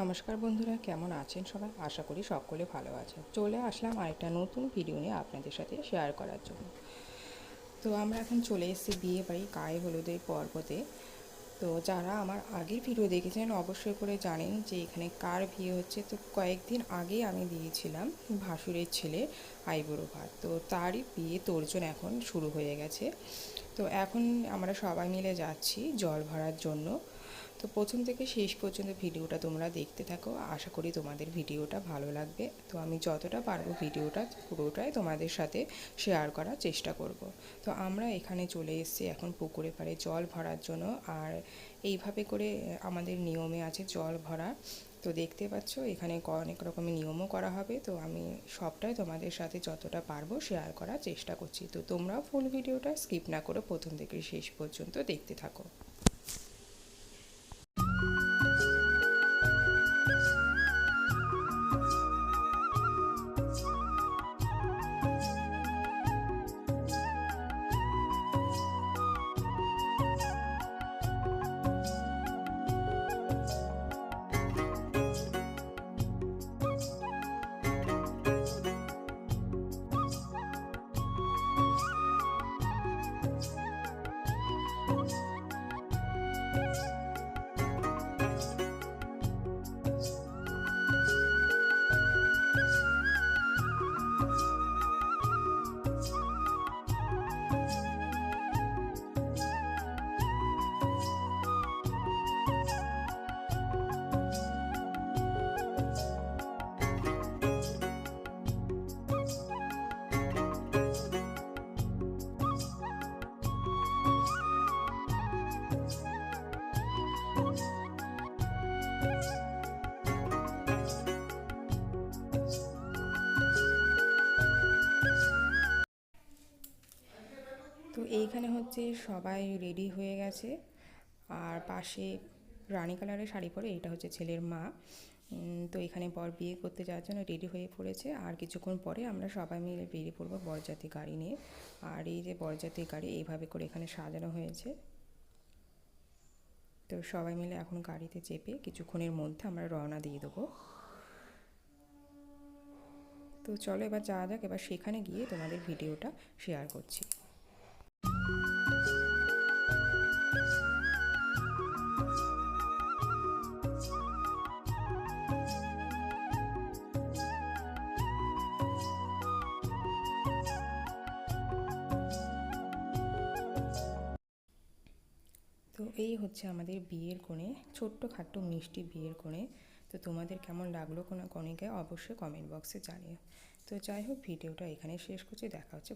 নমস্কার বন্ধুরা, কেমন আছেন সবাই? আশা করি সকলে ভালো আছেন। চলে আসলাম আরেকটা নতুন ভিডিও নিয়ে আপনাদের সাথে শেয়ার করার জন্য। তো আমরা এখন চলে এসেছি বিয়ে বাড়ি গায়ে হলুদের পর্বতে। তো যারা আমার আগের ভিডিও দেখেছেন অবশ্যই করে জানেন যে এখানে কার বিয়ে হচ্ছে। তো কয়েকদিন আগে আমি দিয়েছিলাম ভাসুরের ছেলে আইবুড়ো ভাত। তো তারই বিয়ে তোরজন এখন শুরু হয়ে গেছে। তো এখন আমরা সবাই মিলে যাচ্ছি জল ভরার জন্য। তো প্রথম থেকে শেষ পর্যন্ত ভিডিওটা তোমরা দেখতে থাকো। আশা করি তোমাদের ভিডিওটা ভালো লাগবে। তো আমি যতটা পারব ভিডিওটা পুরোটাই তোমাদের সাথে শেয়ার করার চেষ্টা করব। তো আমরা এখানে চলে এসেছি এখন পুকুরে পাড়ে জল ভরার জন্য। আর এইভাবে করে আমাদের নিয়মে আছে জল ভরা। তো দেখতে পাচ্ছ, এখানে অনেক রকমের নিয়মও করা হবে। তো আমি সবটাই তোমাদের সাথে যতটা পারব শেয়ার করার চেষ্টা করছি। তো তোমরাও ফুল ভিডিওটা স্কিপ না করে প্রথম থেকে শেষ পর্যন্ত দেখতে থাকো। তো এইখানে হচ্ছে সবাই রেডি হয়ে গেছে। আর পাশে রানী কালারের শাড়ি পরে এইটা হচ্ছে ছেলের মা। তো এখানে বর বিয়ে করতে যাওয়ার জন্য রেডি হয়ে পড়েছে। আর কিছুক্ষণ পরে আমরা সবাই মিলে বেরিয়ে পড়ব বরযাত্রী গাড়ি নিয়ে। আর এই যে বরযাত্রী গাড়ি এইভাবে করে এখানে সাজানো হয়েছে। তো সবাই মিলে এখন গাড়িতে চেপে কিছুক্ষণের মধ্যে আমরা রওনা দিয়ে দেবো। তো চলো এবার যাওয়া যাক, এবার সেখানে গিয়ে তোমাদের ভিডিওটা শেয়ার করছি। তো এই হচ্ছে আমাদের বিয়ের কোণে ছোট্ট খাট্ট মিষ্টি বিয়ের কোণে। তো তোমাদের কেমন লাগল কোনো কণিকায় অবশ্যই কমেন্ট বক্সে জানিও। তো যাই হোক, ভিডিওটা এখানে শেষ করছি, দেখা হচ্ছে